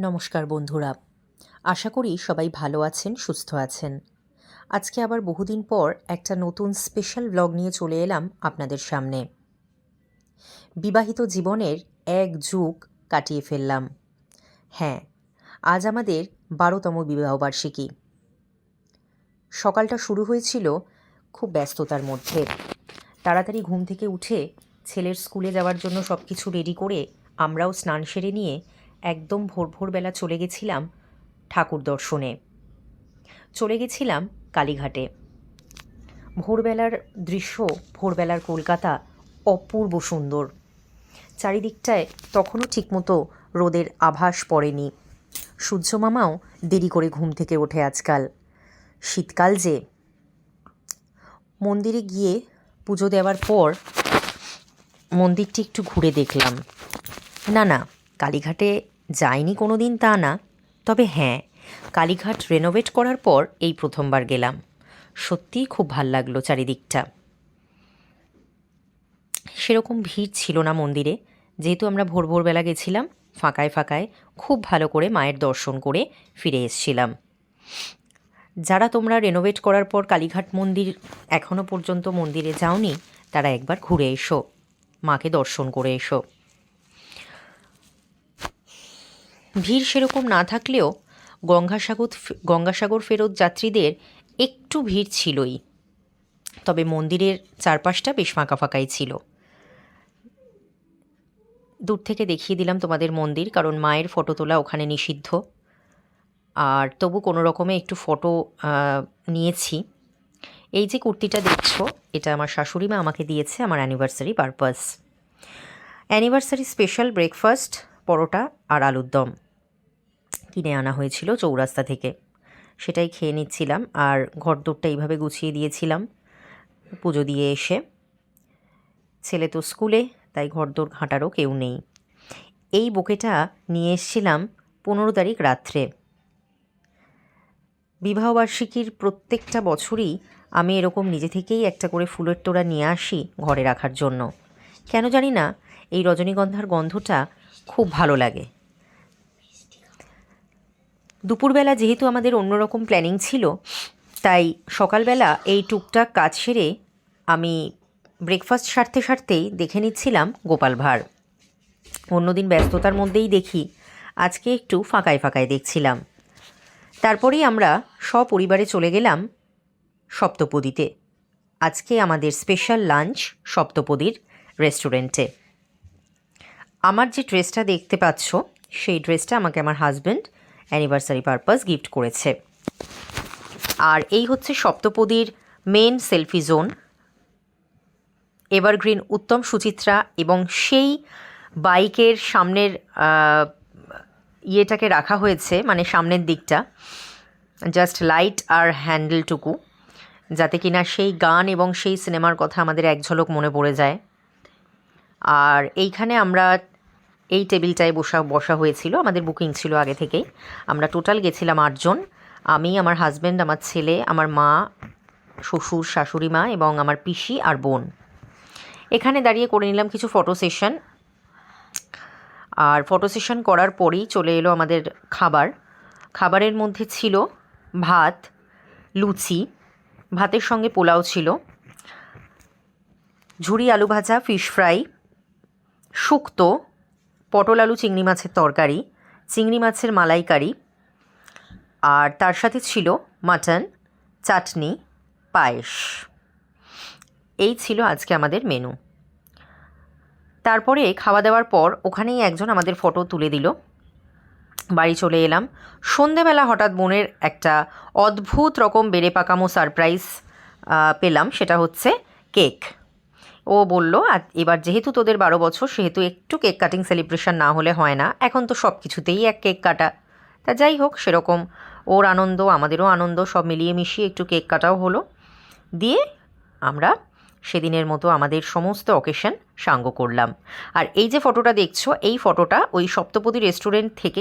নমস্কার বন্ধুরা। আশা করি সবাই ভালো আছেন, সুস্থ আছেন। আজকে আবার বহুদিন পর একটা নতুন স্পেশাল ব্লগ নিয়ে চলে এলাম আপনাদের সামনে। বিবাহিত জীবনের এক যুগ কাটিয়ে ফেললাম। হ্যাঁ আজ আমাদের বারোতম বিবাহবার্ষিকী সকালটা শুরু হয়েছিল খুব ব্যস্ততার মধ্যে। তাড়াতাড়ি ঘুম থেকে উঠে ছেলের স্কুলে যাওয়ার জন্য সব কিছু রেডি করে আমরাও স্নান সেরে নিয়ে একদম ভোর ভোরবেলা চলে গেছিলাম ঠাকুর দর্শনে। চলে গেছিলাম কালীঘাটে। ভোরবেলার দৃশ্য, ভোরবেলার কলকাতা অপূর্ব সুন্দর। চারিদিকটায় তখনও ঠিকমতো রোদের আভাস পড়েনি। সূর্যমামাও দেরি করে ঘুম থেকে ওঠে আজকাল। শীতকাল যে। মন্দিরে গিয়ে পুজো দেওয়ার পর মন্দিরটি একটু ঘুরে দেখলাম। না না, কালীঘাটে যাইনি কোনো দিন তা না। তবে হ্যাঁ কালীঘাট রেনোভেট করার পর এই প্রথমবার গেলাম। সত্যিই খুব ভালো লাগল চারিদিকটা। সেরকম ভিড় ছিল না মন্দিরে। যেহেতু আমরা ভোর ভোরবেলা গেছিলাম, ফাঁকায় ফাঁকায় খুব ভালো করে মায়ের দর্শন করে ফিরে এসছিলাম। যারা তোমরা রেনোভেট করার পর কালীঘাট মন্দির এখনও পর্যন্ত মন্দিরে যাওনি, তারা একবার ঘুরে এসো। মাকে দর্শন করে এসো। ভিড় সেরকম না থাকলেও গঙ্গাসাগর গঙ্গাসাগর ফেরত যাত্রীদের একটু ভিড় ছিলই। তবে মন্দিরের চারপাশটা বেশ ফাঁকা ফাঁকাই ছিল। দূর থেকে দেখিয়ে দিলাম তোমাদের মন্দির, কারণ মায়ের ফটো তোলা ওখানে নিষিদ্ধ। আর তবু কোনো রকমে একটু ফটো নিয়েছি। এই যে কুর্তিটা দেখছ, এটা আমার শাশুড়ি মা আমাকে দিয়েছে, আমার anniversary purpose anniversary special breakfast পরোটা আর আলুর দম কিনে আনা হয়েছিল চৌরাস্তা থেকে। সেটাই খেয়ে নিচ্ছিলাম আর ঘরদোরটা এইভাবে গুছিয়ে দিয়েছিলাম পুজো দিয়ে এসে। ছেলে তো স্কুলে, তাই ঘরদোর ঘাঁটারও কেউ নেই। এই বোকেটা নিয়ে এসছিলাম পনেরো তারিখ রাত্রে। বিবাহবার্ষিকীর প্রত্যেকটা বছরই আমি এরকম নিজে থেকেই একটা করে ফুলের তোড়া নিয়ে আসি ঘরে রাখার জন্য। কেন জানি না, এই রজনীগন্ধার গন্ধটা খুব ভালো লাগে। দুপুরবেলা যেহেতু আমাদের অন্যরকম প্ল্যানিং ছিল, তাই সকালবেলা এই টুকটাক কাজ সেরে আমি ব্রেকফাস্ট সারতে সারতেই দেখে নিচ্ছিলাম গোপাল ভাঁড়। অন্যদিন ব্যস্ততার মধ্যেই দেখি, আজকে একটু ফাঁকায় ফাঁকায় দেখছিলাম। তারপরেই আমরা সপরিবারে চলে গেলাম সপ্তপদীতে। আজকে আমাদের স্পেশাল লাঞ্চ সপ্তপদীর রেস্টুরেন্টে আমার যে ড্রেসটা দেখতে পাচ্ছ, সেই ড্রেসটা আমাকে আমার হাজব্যান্ড অ্যানিভার্সারি পারপাস গিফট করেছে। আর এই হচ্ছে সপ্তপদীর main selfie zone evergreen Uttam Suchitra এবং সেই বাইকের সামনের ইয়েটাকে রাখা হয়েছে মানে সামনের দিকটা। জাস্ট লাইট আর হ্যান্ডেলটুকু যাতে কিনা সেই গান এবং সেই সিনেমার কথা আমাদের এক ঝলক মনে পড়ে যায়। আর এইখানে আমরা এই টেবিলটায় বসা বসা হয়েছিল, আমাদের বুকিং ছিল আগে থেকেই। আমরা টোটাল গেছিলাম আটজন, আমি, আমার হাজব্যান্ড আমার ছেলে, আমার মা, শ্বশুর, শাশুড়ি মা এবং আমার পিসি আর বোন। এখানে দাঁড়িয়ে করে নিলাম কিছু ফটো সেশন আর ফটো সেশন করার পরেই চলে এলো আমাদের খাবার। খাবারের মধ্যে ছিল ভাত, লুচি, ভাতের সঙ্গে পোলাও ছিল ঝুড়ি আলু ভাজা ফিশ ফ্রাই শুক্তো, পটল, আলু, চিংড়ি মাছের তরকারি, চিংড়ি মাছের মালাইকারি, আর তার সাথে ছিল মাটন, চাটনি, পায়েস। এই ছিল আজকে আমাদের মেনু। তারপরে খাওয়া দাওয়ার পর ওখানেই একজন আমাদের ফটো তুলে দিল। বাড়ি চলে এলাম। সন্ধেবেলা হঠাৎ বোনের একটা অদ্ভুত রকম বেড়ে পাকামো সারপ্রাইজ পেলাম। সেটা হচ্ছে কেক। ও বলল আর এবার যেহেতু তোদের বারো বছর, সেহেতু একটু কেক কাটিং সেলিব্রেশন না হলে হয় না। এখন তো সব কিছুতেই এক কেক কাটা। তা যাই হোক, সেরকম। ওর আনন্দ, আমাদেরও আনন্দ, সব মিলিয়ে মিশিয়ে একটু কেক কাটাও হলো। দিয়ে আমরা সেদিনের মতো আমাদের সমস্ত অকেশন সাঙ্গ করলাম। আর এই যে ফটোটা দেখছ, এই ফটোটা ওই সপ্তপদী রেস্টুরেন্ট থেকেই